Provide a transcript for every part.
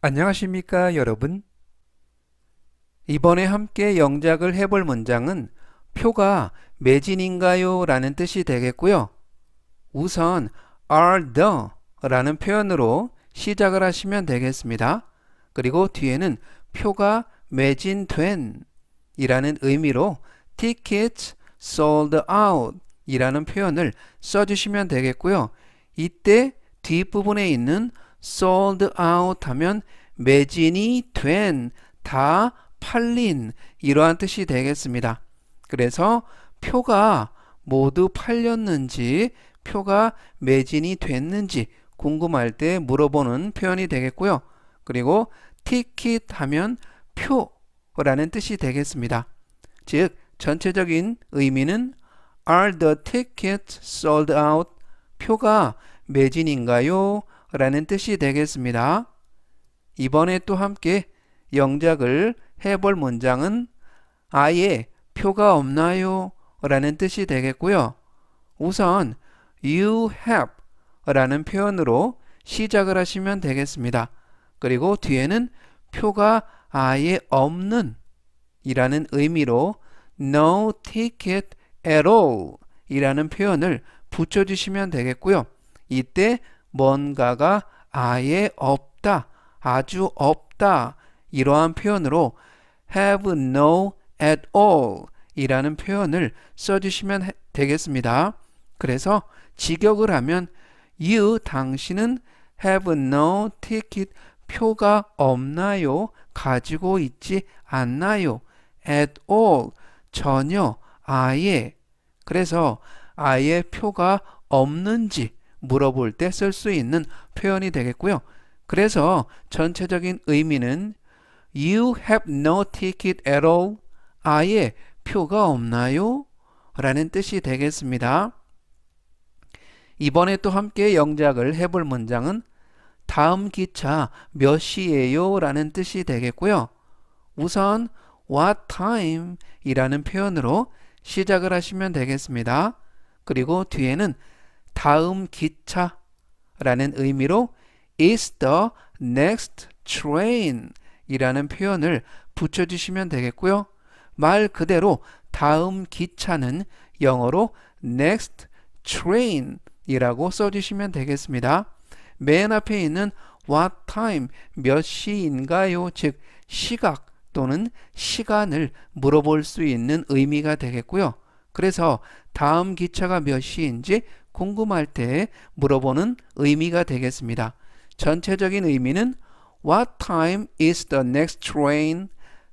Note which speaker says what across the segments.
Speaker 1: 안녕하십니까 여러분? 이번에 함께 영작을 해볼 문장은 표가 매진인가요? 라는 뜻이 되겠고요. 우선 are the 라는 표현으로 시작을 하시면 되겠습니다. 그리고 뒤에는 표가 매진된 이라는 의미로 tickets sold out 이라는 표현을 써주시면 되겠고요. 이때 뒷부분에 있는 sold out 하면 매진이 된, 다 팔린 이러한 뜻이 되겠습니다. 그래서 표가 모두 팔렸는지 표가 매진이 됐는지 궁금할 때 물어보는 표현이 되겠고요. 그리고 티켓 하면 표라는 뜻이 되겠습니다. 즉 전체적인 의미는 Are the tickets sold out? 표가 매진인가요? 라는 뜻이 되겠습니다. 이번에 또 함께 영작을 해볼 문장은 아예 표가 없나요? 라는 뜻이 되겠고요. 우선 you have 라는 표현으로 시작을 하시면 되겠습니다. 그리고 뒤에는 표가 아예 없는 이라는 의미로 no ticket at all 이라는 표현을 붙여주시면 되겠고요. 이때 뭔가가 아예 없다, 아주 없다 이러한 표현으로 have no at all 이라는 표현을 써주시면 되겠습니다. 그래서 직역을 하면 you 당신은 have no ticket 표가 없나요? 가지고 있지 않나요? at all 전혀 아예 그래서 아예 표가 없는지 물어볼 때 쓸 수 있는 표현이 되겠고요. 그래서 전체적인 의미는 You have no ticket at all. 아예 표가 없나요? 라는 뜻이 되겠습니다. 이번에 또 함께 영작을 해볼 문장은 다음 기차 몇 시예요? 라는 뜻이 되겠고요. 우선 what time 이라는 표현으로 시작을 하시면 되겠습니다. 그리고 뒤에는 다음 기차라는 의미로 is the next train 이라는 표현을 붙여주시면 되겠고요. 말 그대로 다음 기차는 영어로 next train 이라고 써주시면 되겠습니다. 맨 앞에 있는 what time 몇 시인가요? 즉 시각 또는 시간을 물어볼 수 있는 의미가 되겠고요. 그래서 다음 기차가 몇 시인지 궁금할 때 물어보는 의미가 되겠습니다. 전체적인 의미는 What time is the next train?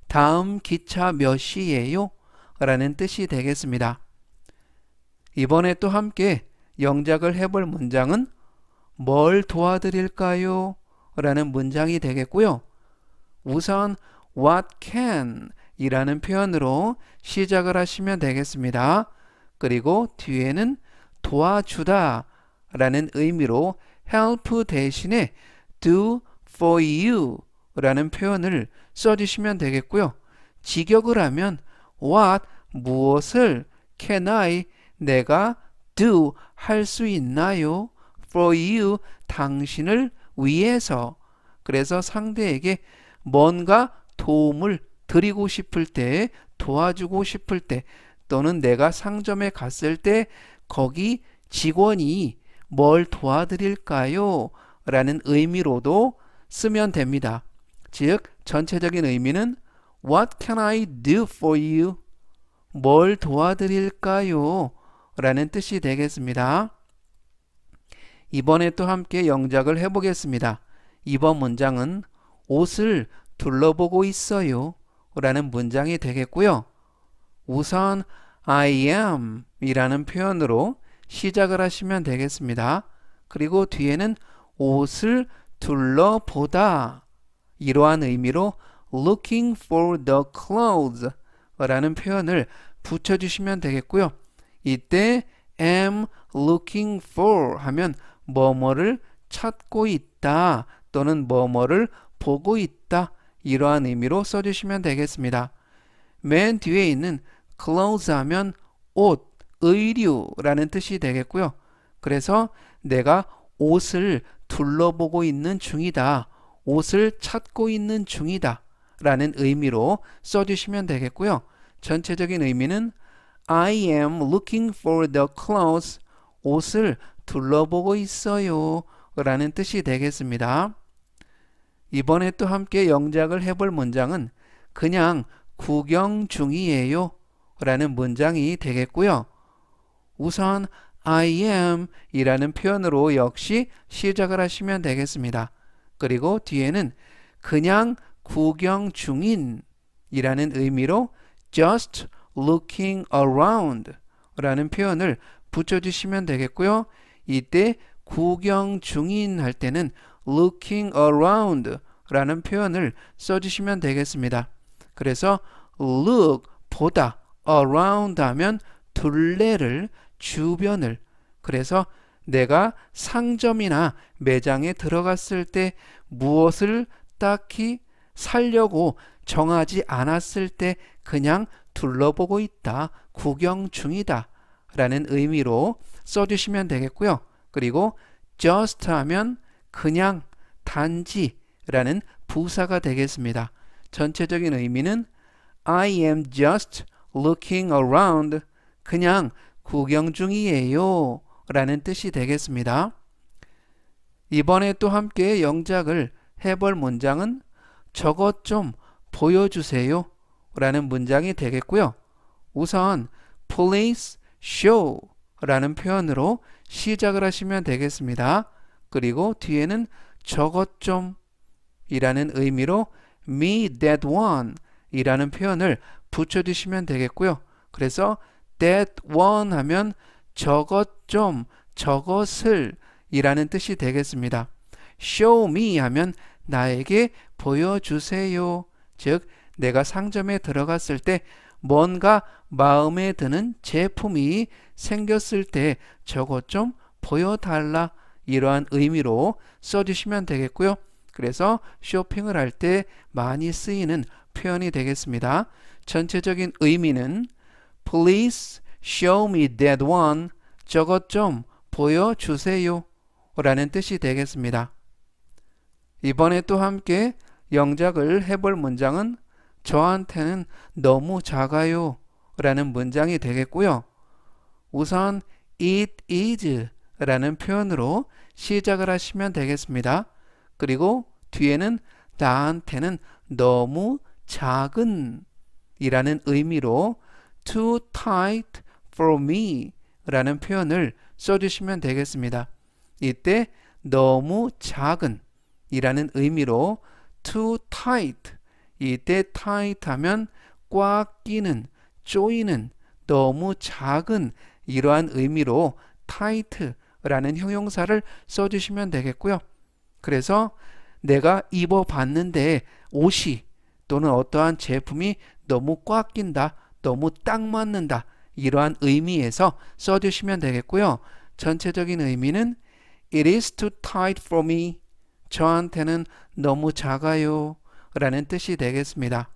Speaker 1: 다음 기차 몇 시예요? 라는 뜻이 되겠습니다. 이번에 또 함께 영작을 해볼 문장은 뭘 도와드릴까요? 라는 문장이 되겠고요. 우선 what can 이라는 표현으로 시작을 하시면 되겠습니다. 그리고 뒤에는 도와주다 라는 의미로 help 대신에 do for you 라는 표현을 써주시면 되겠고요. 직역을 하면 what 무엇을 can I 내가 do 할 수 있나요? for you 당신을 위해서 그래서 상대에게 뭔가 도움을 드리고 싶을 때 도와주고 싶을 때 또는 내가 상점에 갔을 때 거기 직원이 뭘 도와드릴까요? 라는 의미로도 쓰면 됩니다. 즉, 전체적인 의미는 What can I do for you? 뭘 도와드릴까요? 라는 뜻이 되겠습니다. 이번에 또 함께 영작을 해보겠습니다. 이번 문장은 옷을 둘러보고 있어요. 라는 문장이 되겠고요. 우선 I am 이라는 표현으로 시작을 하시면 되겠습니다. 그리고 뒤에는 옷을 둘러보다 이러한 의미로 looking for the clothes 라는 표현을 붙여주시면 되겠고요. 이때 am looking for 하면 뭐뭐를 찾고 있다 또는 뭐뭐를 보고 있다 이러한 의미로 써주시면 되겠습니다. 맨 뒤에 있는 clothes 하면 옷, 의류라는 뜻이 되겠고요. 그래서 내가 옷을 둘러보고 있는 중이다. 옷을 찾고 있는 중이다 라는 의미로 써주시면 되겠고요. 전체적인 의미는 I am looking for the clothes. 옷을 둘러보고 있어요. 라는 뜻이 되겠습니다. 이번에 또 함께 영작을 해볼 문장은 그냥 구경 중이에요. 라는 문장이 되겠고요. 우선 I am 이라는 표현으로 역시 시작을 하시면 되겠습니다. 그리고 뒤에는 그냥 구경 중인 이라는 의미로 just looking around 라는 표현을 붙여주시면 되겠고요. 이때 구경 중인 할 때는 looking around 라는 표현을 써주시면 되겠습니다. 그래서 look 보다 around 하면 둘레를 주변을 그래서 내가 상점이나 매장에 들어갔을 때 무엇을 딱히 살려고 정하지 않았을 때 그냥 둘러보고 있다, 구경 중이다 라는 의미로 써주시면 되겠고요. 그리고 just 하면 그냥 단지 라는 부사가 되겠습니다. 전체적인 의미는 I am just looking around 그냥 구경 중이에요 라는 뜻이 되겠습니다. 이번에 또 함께 영작을 해볼 문장은 저것 좀 보여주세요 라는 문장이 되겠고요. 우선 please show 라는 표현으로 시작을 하시면 되겠습니다. 그리고 뒤에는 저것 좀 이라는 의미로 me that one 이라는 표현을 붙여주시면 되겠고요. 그래서 that one 하면 저것 좀, 저것을 이라는 뜻이 되겠습니다. show me 하면 나에게 보여주세요. 즉, 내가 상점에 들어갔을 때 뭔가 마음에 드는 제품이 생겼을 때 저것 좀 보여달라. 이러한 의미로 써주시면 되겠고요. 그래서 쇼핑을 할 때 많이 쓰이는 표현이 되겠습니다. 전체적인 의미는 Please show me that one. 저것 좀 보여주세요. 라는 뜻이 되겠습니다. 이번에 또 함께 영작을 해볼 문장은 저한테는 너무 작아요. 라는 문장이 되겠고요. 우선 it is 라는 표현으로 시작을 하시면 되겠습니다. 그리고 뒤에는 나한테는 너무 작은 이라는 의미로 too tight for me 라는 표현을 써주시면 되겠습니다. 이때 너무 작은 이라는 의미로 too tight 이때 tight 하면 꽉 끼는 조이는 너무 작은 이러한 의미로 tight라는 형용사를 써주시면 되겠고요. 그래서 내가 입어봤는데 옷이 또는 어떠한 제품이 너무 꽉 낀다, 너무 딱 맞는다 이러한 의미에서 써주시면 되겠고요. 전체적인 의미는 It is too tight for me. 저한테는 너무 작아요. 라는 뜻이 되겠습니다.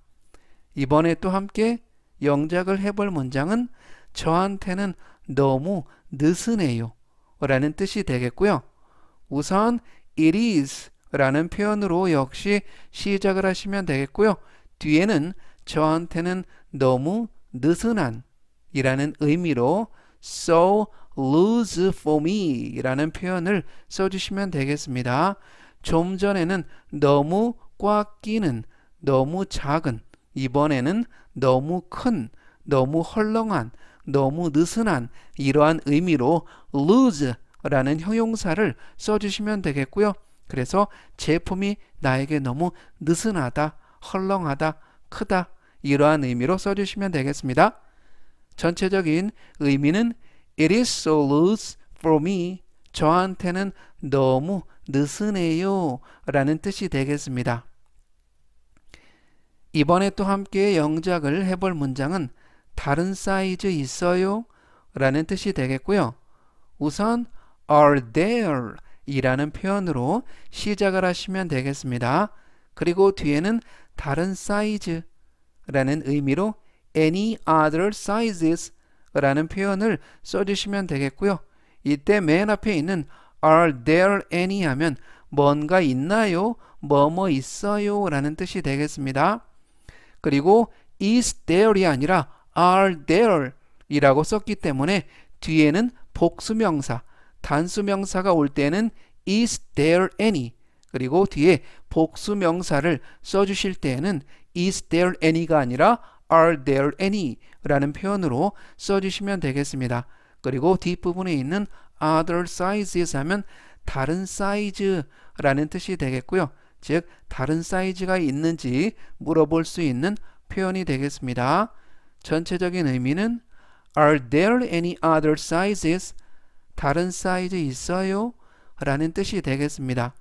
Speaker 1: 이번에 또 함께 영작을 해볼 문장은 저한테는 너무 느슨해요. 라는 뜻이 되겠고요. 우선 it is 라는 표현으로 역시 시작을 하시면 되겠고요. 뒤에는 저한테는 너무 느슨한 이라는 의미로 so loose for me 라는 표현을 써주시면 되겠습니다. 좀 전에는 너무 꽉 끼는, 너무 작은, 이번에는 너무 큰, 너무 헐렁한, 너무 느슨한 이러한 의미로 lose 라는 형용사를 써주시면 되겠고요. 그래서 제품이 나에게 너무 느슨하다, 헐렁하다, 크다 이러한 의미로 써주시면 되겠습니다. 전체적인 의미는 It is so loose for me. 저한테는 너무 느슨해요. 라는 뜻이 되겠습니다. 이번에 또 함께 영작을 해볼 문장은 다른 사이즈 있어요? 라는 뜻이 되겠고요. 우선 are there 이라는 표현으로 시작을 하시면 되겠습니다. 그리고 뒤에는 다른 사이즈 라는 의미로 any other sizes 라는 표현을 써주시면 되겠고요. 이때 맨 앞에 있는 are there any 하면 뭔가 있나요? 뭐뭐 있어요? 라는 뜻이 되겠습니다. 그리고 is there이 아니라 are there 이라고 썼기 때문에 뒤에는 복수명사, 단수명사가 올 때는 is there any 그리고 뒤에 복수명사를 써주실 때에는 is there any가 아니라 are there any 라는 표현으로 써주시면 되겠습니다. 그리고 뒷부분에 있는 other sizes 하면 다른 사이즈라는 뜻이 되겠고요. 즉 다른 사이즈가 있는지 물어볼 수 있는 표현이 되겠습니다. 전체적인 의미는 Are there any other sizes? 다른 사이즈 있어요? 라는 뜻이 되겠습니다.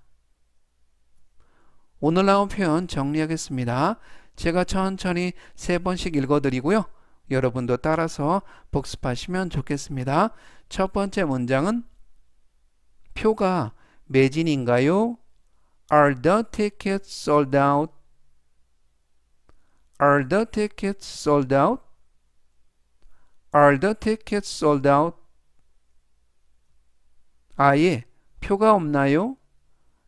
Speaker 1: 오늘 나온 표현 정리하겠습니다. 제가 천천히 세 번씩 읽어드리고요. 여러분도 따라서 복습하시면 좋겠습니다. 첫 번째 문장은 표가 매진인가요? Are the tickets sold out? Are the tickets sold out? Are the tickets sold out? 아예 표가 없나요?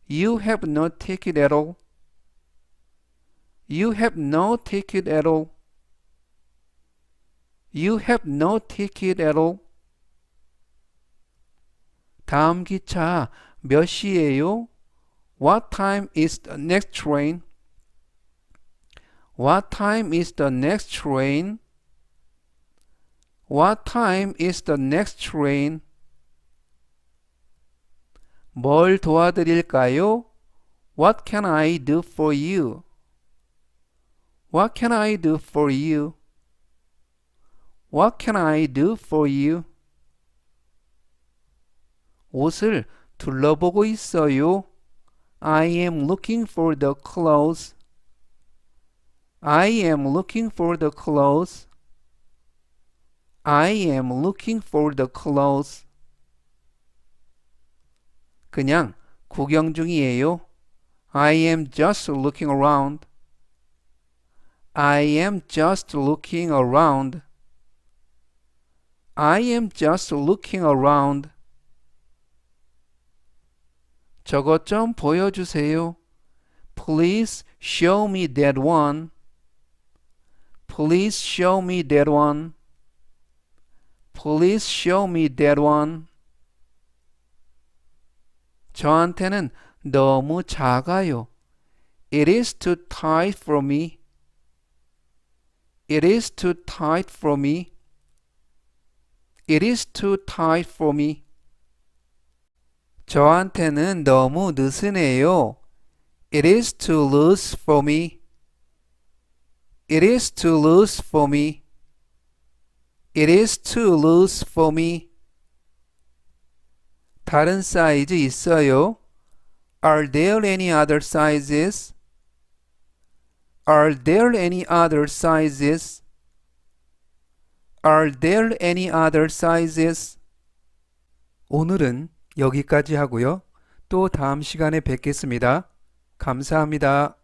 Speaker 1: You have no ticket at all. You have no ticket at all. You have no ticket at all. 다음 기차 몇 시예요? What time is the next train? What time is the next train? What time is the next train? 뭘 도와드릴까요? What can I do for you? What can I do for you? What can I do for you? 옷을 둘러보고 있어요. I am looking for the clothes. I am looking for the clothes. I am looking for the clothes. 그냥 구경 중이에요. I am just looking around. I am just looking around. I am just looking around. 저것 좀 보여주세요. Please show me that one. Please show me that one. Please show me that one. 저한테는 너무 작아요. It is too tight for me. It is too tight for me. It is too tight for me. 저한테는 너무 느슨해요. It is too loose for me. It is too loose for me. It is too loose for me. 다른 사이즈 있어요? Are there any other sizes? Are there any other sizes? Are there any other sizes? 오늘은 여기까지 하고요. 또 다음 시간에 뵙겠습니다. 감사합니다.